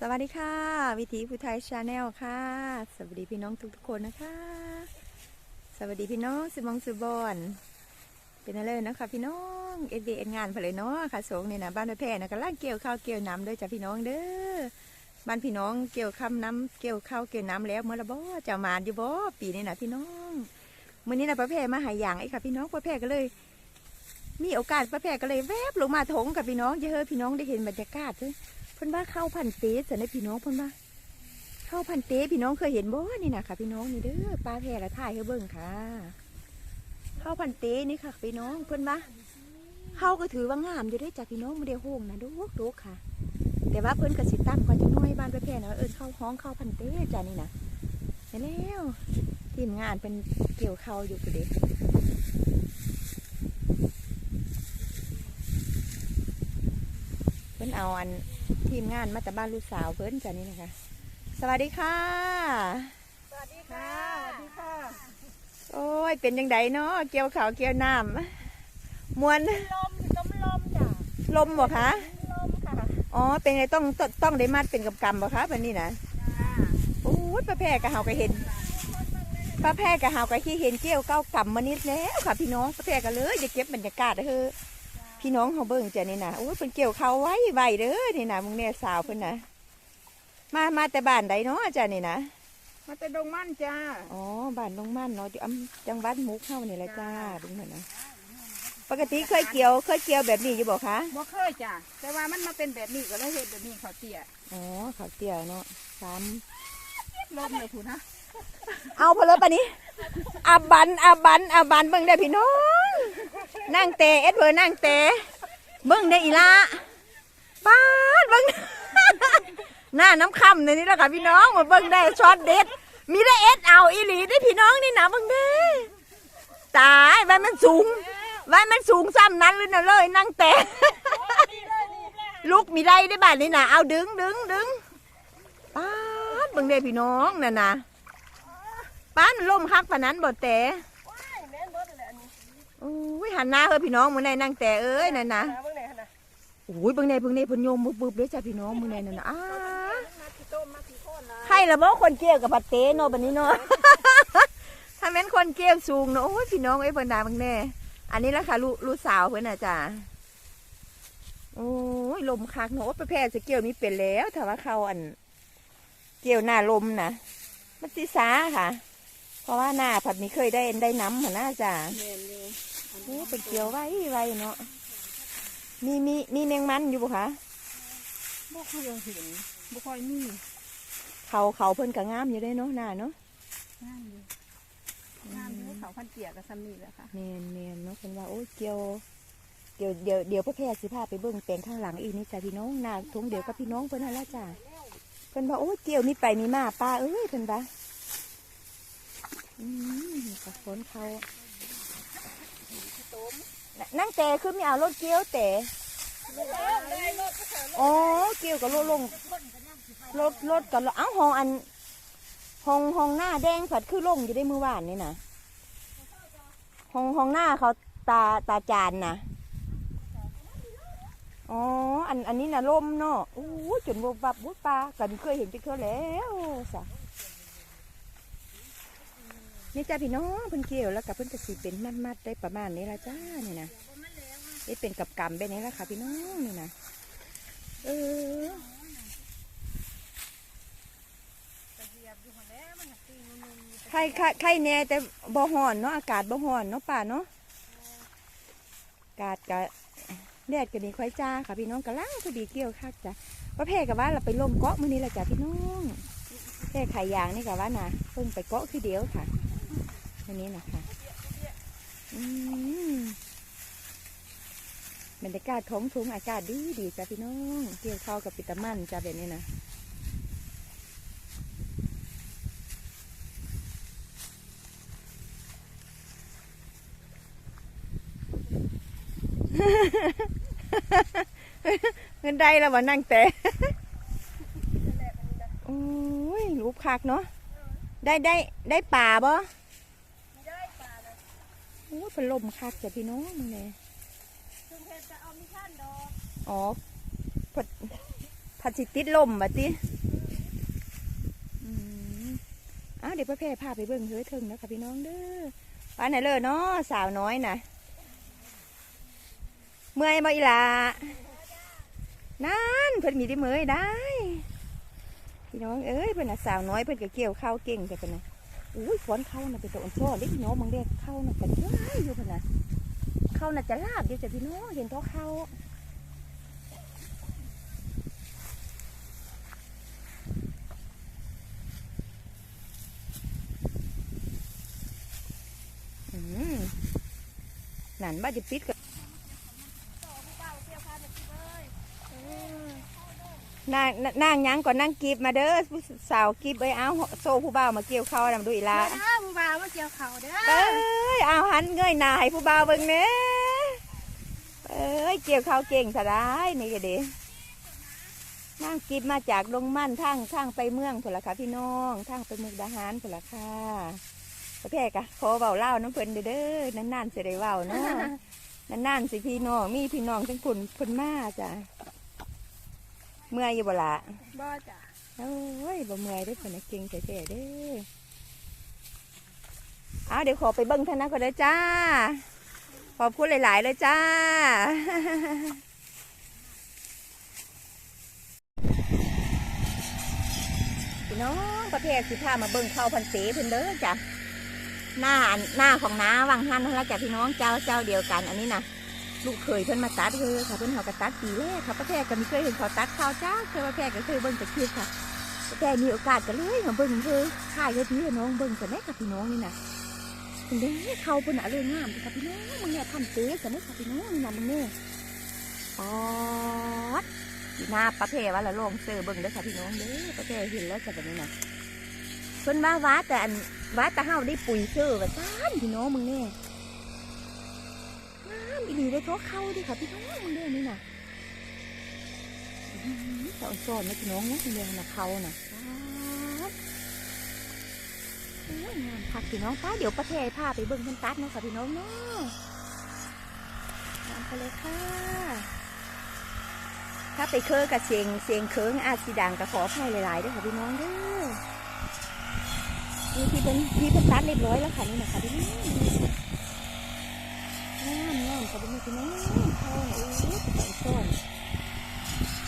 สวัสดีค่ะ วิถีผู้ไทยชาแนลค่ะ สวัสดีพี่น้องทุกๆคนนะคะ สวัสดีพี่น้องสิมองสุบอนเป็นอะไรนะคะพี่น้องเอ็ดเดเอ็ดงานเพนเลยเนาะค่ะสงนี่นะบ้านแพร่นะก็ล่างเกี่ยวข้าวเกี่ยวน้ำด้วยจ้ะพี่น้องเด้อบ้านพี่น้องเกี่ยวคำน้ำเกี่ยวข้าวเกี่ยวน้ำแล้วเมื่อละบ่จะมาอยู่บ่ปีนี้นะพี่น้องมื่อนี้นะป้าแพร่มาหาอย่างไอ้ค่ะ พี่น้องป้าแพร่ก็เลย มีโอกาสป้าแพร่ก็เลยแวบลงมาถงกับพี่น้องเยอะพี่น้องได้เห็นบรรยากาศเลย เพิ่นว่าเข้าพันเตสจะได้พี่น้องเพิ่นว่าเข้าพันเตพี่น้องเคยเห็นบ่นี่นะค่ะ พี่น้องนี่เด้อปลาแพร่ละถ่ายให้เบิ่งค่ะเข้าพันเตนี่ค่ะ พี่น้องเพิ่นว่าเข้าก็ถือว่างามอยู่ได้จ้ะพี่น้องไม่ได้โฮงนะดูดูค่ะ แต่ว่าเพิ่นก็สิตั้มกว่าจังน้อยบ้านปลาแพร่นะเอิ้นเข้าห้องเข้าพันเตจ้ะนี่นะไปแล้วทีมงานเป็นเกี่ยวเข้าวอยู่กูเด็กเพิ่นเอาอัน ทีมงานมาจากบ้านลูกสาวเพิ่นจ้ะนี่นะคะ สวัสดีค่ะ สวัสดีค่ะ สวัสดีค่ะ โอ้ย เป็นยังไงเนาะเกี่ยวขาวเกี่ยวน้ำมวนลมลมลมจ้ะลมบ่คะลมค่ะอ๋อเป็นไงต้องต้องต้องได้มัดเป็นกับกำบ่คะแบบนี้นะจ้าโอ้ยป้าแพรกะเฮาก็เห็นป้าแพรกะเฮาก็ที่เห็นเกี่ยวเก้ากำมานิดแล้วค่ะพี่น้องป้าแพรก็เลยจะเก็บบรรยากาศเด้อ พี่น้องเฮาเบิ่งจ้ะนี่นะโอ้ยเป็นเกี่ยวเขาวไว้ไว้เด้อนี่นะมึงแน่สาวเพิ่นนะมามาแต่บ้านใดเนาะจ้ะนี่นะมาแต่ดงมั่นจ้าอ๋อบ้านน้องมั่นเนาะอยู่อำจังหวัดมุกเข้านี่แหละจ้าดึงเหมือนนะปกติเคยเกี่ยวเคยเกี่ยวแบบนี้อยู่บอกคะบ่เคยจ้ะแต่ว่ามันมาเป็นแบบนี้ก็เลยเห็นแบบนี้เขาเตี้ยอ๋อขาวเตี้ยเนาะสามลมเลยผู้นะ เอาพอเลยปะนี้อาบันอาบันอาบันเบิ่งได้พี่น้อง นั่งเตะเอ็ดเวอร์นั่งเตะเบิ่งได้อีละป้าดเบิ่งหน้าน้ำค่ำในนี้แหละค่ะพี่น้องมาเบิ่งได้ช็อตเด็ด มีได้เอ็ดเอาอีหลีได้พี่น้องนี่นะเบิ่งเด้ตายใบมันสูงใบมันสูงซ้ำนั้นเลยนะเลยนั่งเตะลูกมีได้ได้บ้านนี่นะเอาดึงดึงดึงป้าดเบิ่งได้พี่น้องน่ะนะ ป้านมันล่มคักปานนั้นบ่แต่โอ้ยหันหน้าเฮ้ยพี่น้องมื้อไหนนั่งแต่เอ้ยนั่นนะเบิ่งไหนนะโอ้ยเบิ่งในเบิ่งในเพิ่นโยมบึบๆเด้อจ้ะพี่น้องมื้อไหนนั่นน่ะอ้ามาที่ต้มมาที่โคนนะใครละบ่คนเกี่ยวกับผัดเตเนาะบัดนี้เนาะถ้าแม่นคนเกี่ยวสูงเนาะโอ้ยพี่น้องเอ้ยเพิ่นด่าเบิ่งแน่ อันนี้ละค่ะลูกลูกสาวเพิ่นน่ะจ้ะโอ้ยลมคักเนาะโอ้ยประเภทสิเกี่ยวมีเป็นแล้วถ้าว่าเขาอัน เกี่ยวหน้าลมนะมันสิสาค่ะ เพราะว่าหน้าผัดมีเคยได้ได้น้ำหัวหน้าจ้ะแม่นเลยโอ้เป็นเกี่ยวไว้ไว้เนาะมีมีมีแมงมันอยู่บ่คะบ่ค่อยเห็นบ่ค่อยมีเขาเขาเพิ่นก็งามอยู่ได้เนาะหน้าเนาะงามอยู่งามอยู่เขาพันเตี้ยกับซ้ำนี่แหละค่ะแมนแมนเนาะเพิ่นว่าโอ้ยเกี่ยวเดี๋ยวเดี๋ยวเดี๋ยวพ่อแพทย์สิพาไปเบิ่งแปลงข้างหลังอีกนี่จ้ะพี่น้องหน้าทงเดียวกับพี่น้องเพิ่นนั่นละจ้ะเพิ่นว่าโอ้ยเกี่ยวมีไปมีมาป้าเอ้ยเพิ่นว่า อืมกับฝนเขานั่งแต่คือไม่เอารถเกี่ยวแต่อ๋อเกี่ยวกับรถลงรถรถกับรถเอ้าห้องอันห้องห้องหน้าแดงผัดคือลงอยู่ได้มือวานนี่นะห้องห้องหน้าเขาตาตาจานนะอ๋อ อันอันนี้นะล่มเนาะโอ้ยจนบวบับบุปลากันเคยเห็นจะเคยแล้วสะ นี่จ้าพี่น้องเพิ่นเกี่ยวแล้วกับเพิ่นกระสีเป็นมัดๆได้ประมาณนี้ละจ้านี่นะนี่เป็นกับกำแบบนี้ละค่ะ พี่น้องนี่นะเออไข่ไข่ไข่แน่แต่บ่ฮ้อนเนาะอากาศบ่ฮ้อนเนาะป่าเนาะอากาศกะแดดก็นี่ค่อยจ้าค่ะพี่น้องกะลังพอดีเกี่ยวคักจ้ะว่าแพ่กับว่าเราไปลมเกาะมื้อนี้ละจ้ะพี่น้องแพ่ไข่ยางนี่กับว่านะเพิ่งไปเกาะคือเดียวค่ะ อันนี้นะคะอืมบรรยากาศท้องทุ่งอากาศดีดีจ้ะพี่น้องเกี่ยวข้าวกับปิตามันจ้ะแบบนี้นะเงินได้แล้วว่านั่งแต่โอ้ยรูปคักเนาะได้ได้ได้ป่าบ่ อ้ยเป็นลมคักจ้ะพี่น้องมึงเนี่ยซึ่งเพชรจะเอามีขั้นดอกอ๋อพอพผัดสิติดลมบัดติอืมอ้าวเดี๋ยวพ่อแพร่พาไปเบิ่งเฮ้ยเทิงนะคะพี่น้องเด้อไปไหนเลยเนาะสาวน้อยน่ะ เมื่อยบ่อีหลานั่นเพิ่นมีได้เมื่อยได้ พี่น้องเอ้ยเพิ่นน่ะสาวน้อยเพิ่นก็เกี่ยวข้าวเก่งแต่เพิ่นน่ะ อุ้ยฝนเข้าน่ะเป็นตัวอ่อนซ้อเล็กน้องบางเด็กเข้าน่ะกันเยอะอยู่เพิ่นน่ะเข้าน่ะจะลาบเดียวจะพี่น้องเห็นท้อเข้าอืมนั่นบ้าจะปิดกับ นางนางหยังก่อนนั่งกีบมาเด้อผู้สาวกีบเอ้ยเอาโซ่ผู้บ่าวมาเกี่ยวเข้าวนำดูอีหลาเด้อผู้บ่าวมาเกี่ยวเขาเด้อเอ้ยเอาหันเงยหน้าให้ผู้บ่าวเบิ่งเน่เอ้ยเกี่ยวข้าวเก่งสะได้นี่ก็ดีนั่งกิบมาจากดงมั่นทางทางไปเมืองผุนละค่ะพี่น้องทางไปเมืองดาหารผุนละค่ะประเภทกะขอเบาเล่าน้ำเพิ่นเด้อเด้อนานๆสิได้เว้าเนาะนานๆสิพี่น้องมีพี่น้องทั้งคนเพิ่นมาจ้ะ เมื่อยอยู่บ่ล่ะบ่จ้ะโอ้ยบ่เมื่อยได้อเพิ่นน่ะเก่งแต่ๆเด้อเอาเดี๋ยวขอไปเบิ่งท่านนะก็ได้อจ้า ขอบคุณหลาย ๆ เลยจ้า พี่น้องประเภทสิพามาเบิ่งเข้าวพันเสเพิ่นเด้อจ้ะหน้าอันหน้าของน้าวังหันนั่นละจ้ะพี่น้องเจ้าเจ้าเดียวกัน อันนี้นะ ลูกเคยเพิ่นมาตัดเธอค่ะเพิ่นเขากระตัดปีแรกค่ะประเภทก็ไม่เคยเห็นเขาตัดข้าวจ้าเคยประเภทก็เคยเบิ่งแต่คลิปค่ะประเภทมีโอกาสก็เลยมาเบิ่งเธอข่ายเฮ็ดพี่น้องเบิ่งกันได้ค่ะพี่น้องนี่นะเพิ่นเด้เขาเพิ่นน่ะเลยงามค่ะพี่น้องมึงเนี่ยพันเสกันได้ค่ะพี่น้องนี่นะมึงเนี่ยป๊อดหน้าประเภทว่าละลงเสือเบิ่งเด้อค่ะพี่น้องเด้อประเภทเห็นแล้วจะแบบนี้นะเพิ่นว่าว่าแต่อันว่าแต่เฮาได้ปุ๋ยเชื่อว่าซ่านพี่น้องมึงเนี่ย น้ำอีหลีได้ทั่วเข้าดิค่ะพี่น้องมึงเนี่ยนี่น่ะอื้อหือแต่อ่อนซ้อนนะพี่น้องนะเรื่องน่ะเขาน่ะงามคักพี่น้องป้าเดี๋ยวประเทศพาไปเบิ่งเพิ่นตัดเนาะค่ะพี่น้องเนาะตามไปเลยค่ะ ถ้าไปเคอกับเสียงเสียงเคิงอาจสีดังก็ขออภัยหลายๆด้วยค่ะพี่น้องเด้อนี่ที่เป็นที่เป็นตัดเรียบร้อยแล้วค่ะนี่นะคะพี่น้องามงามค่ะพี่น้องพี่น้องเขาโอ้ยติดต้น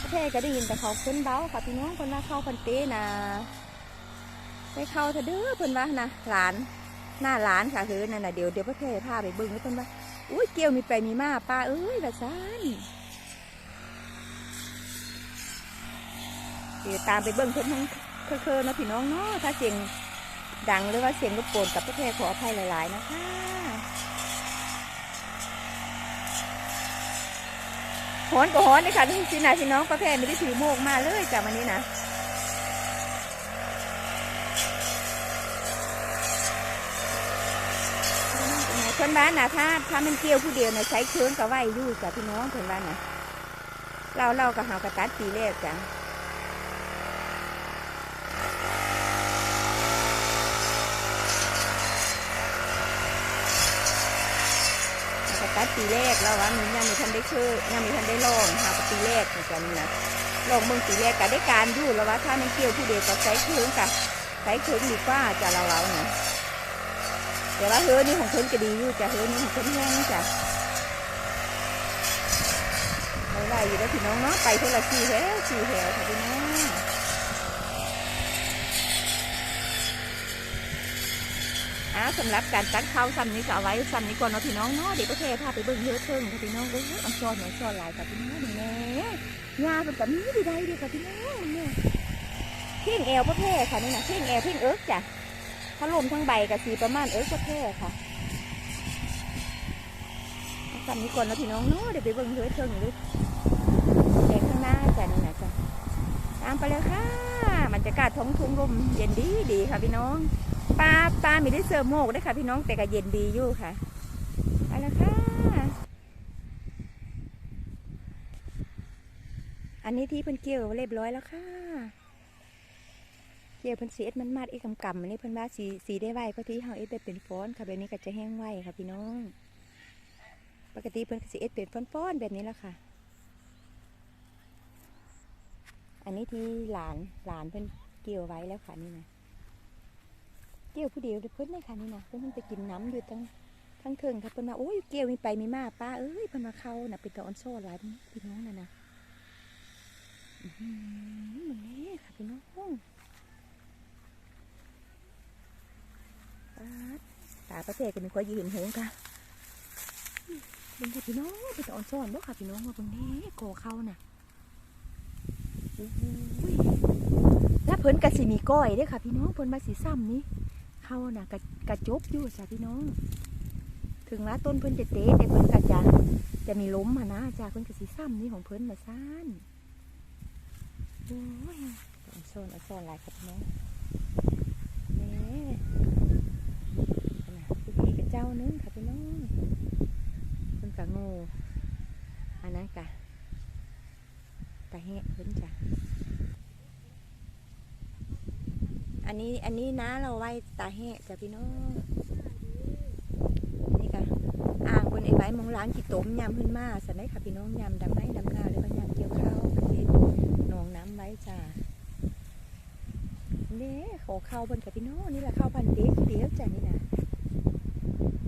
พระเทก็ได้ยินแต่เขาเพิ่นเบ้าค่ะพี่น้องคนว่าเข้าคนเต้นะไปเข้าเถอะเด้อเพิ่นว่านะหลานหน้าหลานค่ะคือนั่นน่ะเดี๋ยวเดี๋ยวพระเทพาไปเบิ่งด้วเพิ่นว่าอุ้ยเกี่ยวมีไปมีมาป้าเอ้ยแบบซันเดี๋ยวตามไปเบิ้งเพิ่นทั้งเคอๆนะพี่น้องเนาะถ้าเสียงดังหรือว่าเสียงรบกวนกับประเทศขออภัยหลาย ๆ นะคะ หอนก็หอนเลยค่ะพี่สินาพี่น้องประเภทไม่ได้ถือโมกมาเลยจากวันนี้นะคนบ้านนะถ้าถ้ามันเกี่ยวผู้เดียวเนี่ยใช้เครื่องกับไหวยู่จ้ะพี่น้องคนบ้านนะเราเรากับหากระตัดปีแรกจ้ะ สตัดปีแรกแล้วว่ามียังมีทันได้ชื่อยังมีทันได้ลองหาปีแรกเหมือนกันนะลองเมืองปีแรกก็ได้การอยู่แล้วว่าถ้ามันเกี่ยวผู้เดียวก็ใช้เครื่องกะใช้เครื่องดีกว่าจะเราเราเนี่ยแต่ว่าเฮือนี่ของเพิ่นก็ดีอยู่จ้ะเฮือนี่ของเพิ่นแห้งจ้ะไม่ไรอยู่แล้วพี่น้องเนาะไปเท่าละสี่แถวสี่แถวค่ะพี่น้อง อ้าวสำหรับการตัดข้าวซ้ำนี้ก็เอาไว้ซ้ำนี้ก่อนเนาะพี่น้องเนาะเดี๋ยวประเทพาไปเบิ่งเยอะเทิงค่ะพี่น้องเอ้ยเอาซ้อนหน่อยซ้อนหลายค่ะพี่น้องแน่ยาเป็นแบบนี้ดีได้ดีค่ะพี่น้องเนี่ยเพ่งแอวประเทศค่ะนี่นะเพ่งแอวเพ่งเอิร์กจ้ะถ้าลมทั้งใบกับสีประมาณเอิร์กประเทศค่ะซ้ำนี้ก่อนเนาะพี่น้องเนาะเดี๋ยวไปเบิ่งเยอะเทิงเลยแดงข้างหน้าจ้ะนี่นะจ้ะตามไปเลยค่ะบรรยากาศท้องทุ่งลมเย็นดีดีค่ะพี่น้อง ปลาปลาไม่ได้เสิร์ฟโมกได้ค่ะ พี่น้องแต่ก็เย็นดีอยู่ค่ะไปแล้วค่ะ อันนี้ที่เพิ่นเกี่ยวเรียบร้อยแล้วค่ะ เกี่ยวเพิ่นสีเอ็ดมันมาดอีกำกำอันนี้เพิ่นว่าสีสีได้ไวเพราะที่เฮาเอ็ดได้เป็นฟ้อนค่ะแบบนี้ก็จะแห้งไวค่ะ พี่น้อง ปกติเพิ่นสีเอ็ดเป็นฟ้อนๆแบบนี้แหละค่ะ อันนี้ที่หลานหลานเพิ่นเกี่ยวไว้แล้วค่ะนี่นะ กี่ยวผู้เดียวเพิ่นเลยค่ะนี่นะเพิ่นเพิ่นไปกินน้ำอยู่ทั้งทั้งเทิงค่ะเพิ่นมาโอ้ยเกี่ยวมีไปมีมาป้าเอ้ยเพิ่นมาเข้าน่ะเป็นตะออนโซ่หลายพี่น้องน่ะนะอื้อหือนี่ค่ะพี่น้องปาตาประเทศกันนึกว่ายืนหงค่ะเบิ่งค่ะพี่น้องเป็นตะออนโซ่บ่ค่ะพี่น้องว่าเบิ่งนี่โกเข้าน่ะแล้วเพิ่นกะสิมีก้อยเด้อค่ะพี่น้องเพิ่นมาสีซ้ำนี่ เข้าน่ะกะกะจบอยู่จ้ะพี่น้อง ถึงว่าต้นเพิ่นจะเตะแต่เพิ่นกะจะจะมีล้มมานะจ้ะเพิ่นกะสีซ้ำนี่ของเพิ่นมาซ่านโอ้ยโซนโซนหลายครับน้องนี่นะพี่พี่กับเจ้านึงค่ะพี่น้องเพิ่นกะงูอันนั้นกะตาแหะเพิ่นจ้ะ อันนี้อันนี้นะเราไว้ตาแหะจ้ะพี่น้องนี่ก็อ่างคนไอ้ไว้มองล้างกี่ต้มยำขึ้นมาสันได้ค่ะพี่น้องยำดำไม้ดำนาแล้วก็ยำเกี่ยวข้าวประเภทหนองน้ำไว้จ้ะเด้ขอข้าวบนกับพี่น้องนี่แหละข้าวพันเด็กเดียวจ้ะนี่นะ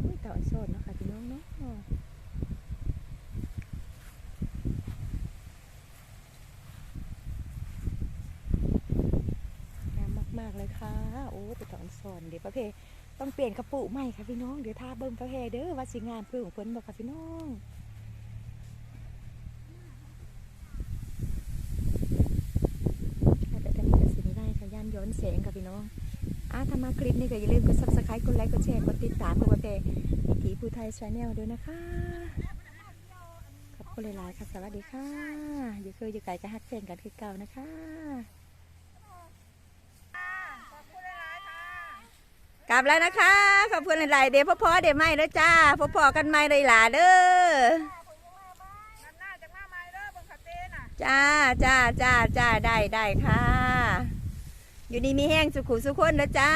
อุ้ยต่ออนโซนเนาะค่ะพี่น้องเนาะ งามมากๆเลยค่ะ โอ้ไปถอนสอนเดี๋ยวประเพ ต้องเปลี่ยนกระปุกใหม่ค่ะพี่น้อง เดี๋ยวทาเบิ่มประเพเด้อว่าสิงามเพื่อของเพิ่นบอกค่ะพี่น้องแต่ตอนนี้ก็สิไม่ได้ค่ะย่านย้อนแสงค่ะพี่น้องอะถ้ามาคลิปนี้ก็อย่าลืมกด subscribe กดไลค์กดแชร์กดติดตามเพื่อประเพวิถีภูไทยชาแนลด้วยนะคะขอบคุณหลายๆค่ะสวัสดีค่ะ อย่าเคยอย่าไก่ก็ฮักแฟนกันคือเก่านะคะ ขอบคุณหลายๆค่ะ กลับแล้วนะคะ ขอบคุณหลายๆเดี๋ยวพ่อพ่อเดี๋ยวไม่แล้วจ้าพ่อพ่อกันไม่เลยหล่ะเด้อนัดหน้าเด้อเบิ่งคาจ้าจ้าจ้าจ้าได้ได้ค่ะ อยู่นี่มีแห้งสุขุสุขคนนะจ้า